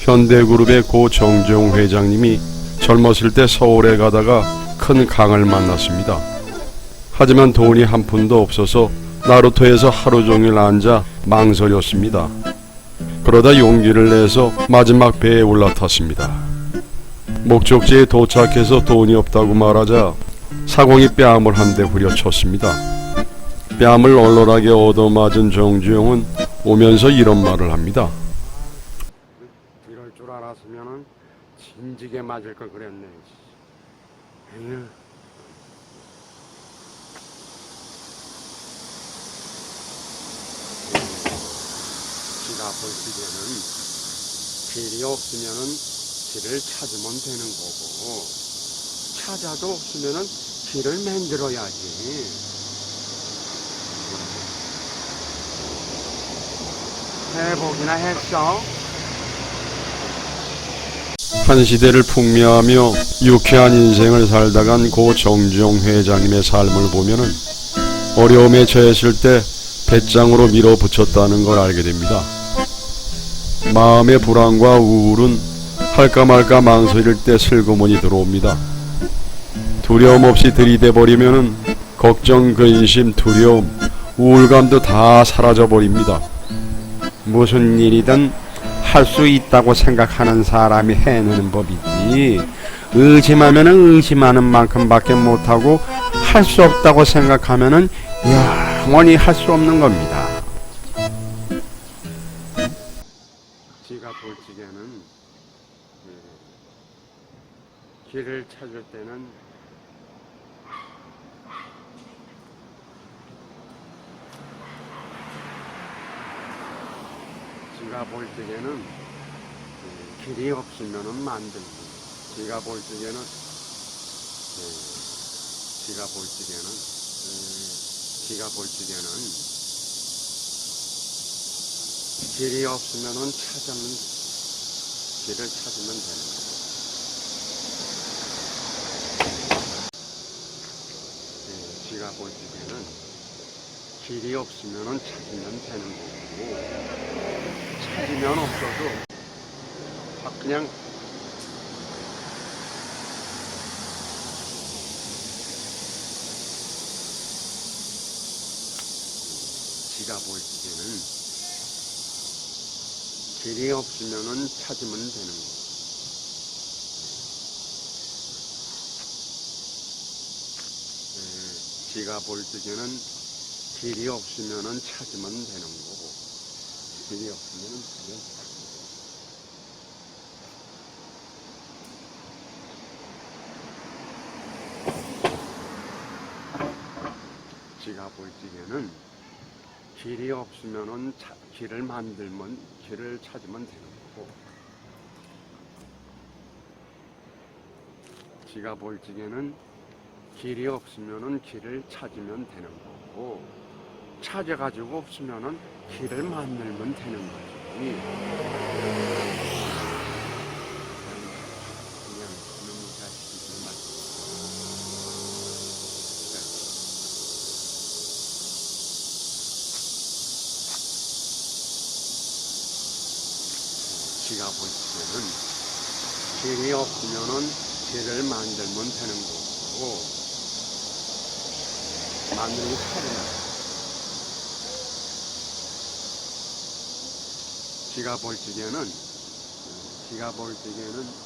현대그룹의 고 정재용 회장님이 젊었을 때 서울에 가다가 큰 강을 만났습니다. 하지만 돈이 한 푼도 없어서 나루터에서 하루 종일 앉아 망설였습니다. 그러다 용기를 내서 마지막 배에 올라탔습니다. 목적지에 도착해서 돈이 없다고 말하자 사공이 뺨을 한 대 후려쳤습니다. 뺨을 얼얼하게 얻어맞은 정주영은 오면서 이런 말을 합니다. 이럴 줄 알았으면은 진지게 맞을 걸 그랬네. 에휴. 지가 볼 적에는 길이 없으면은 길을 찾으면 되는 거고 찾아도 없으면은 길을 만들어야지. 해보기나 했어? 한 시대를 풍미하며 유쾌한 인생을 살다간 고 정주영 회장님의 삶을 보면은 어려움에 처했을 때 배짱으로 밀어붙였다는 걸 알게 됩니다. 마음의 불안과 우울은 할까 말까 망설일 때 슬그머니 들어옵니다. 두려움 없이 들이대 버리면은 걱정, 근심, 두려움, 우울감도 다 사라져 버립니다. 무슨 일이든 할 수 있다고 생각하는 사람이 해내는 법이지. 의심하면은 의심하는 만큼밖에 못하고 할 수 없다고 생각하면은 영원히 할 수 없는 겁니다. 지가 볼 적에는 예, 길을 찾을 때는 지가 볼 적에는 예, 길이 없으면은 만들고 지가 볼 적에는 예, 지가 볼 적에는 예, 지가 볼 적에는 길이 없으면은 찾으면 길을 찾으면 되는 거예요. 예, 지가 볼 적에는 길이 없으면은 찾으면 되는 거고 찾으면 없어도 확 그냥 지가 볼 적에는 길이 없으면은 찾으면 되는 거. 예, 지가 볼 적에는 길이 없으면은 찾으면 되는 거고 길이 없으면은 찾으면 지가 볼 적에는 길이 없으면은 차- 길을 만들면 길을 찾으면 되는 거고 지가 볼 적에는 길이 없으면은 길을 찾으면 되는 거고 찾아가지고 없으면은 길을 만들면 되는 거지. 그냥 너무 자식이 말. 지가 볼 때는 길이 없으면은 길을 만들면 되는 거고 만들고 살아나. 지가 볼 적에는 지가 볼 적에는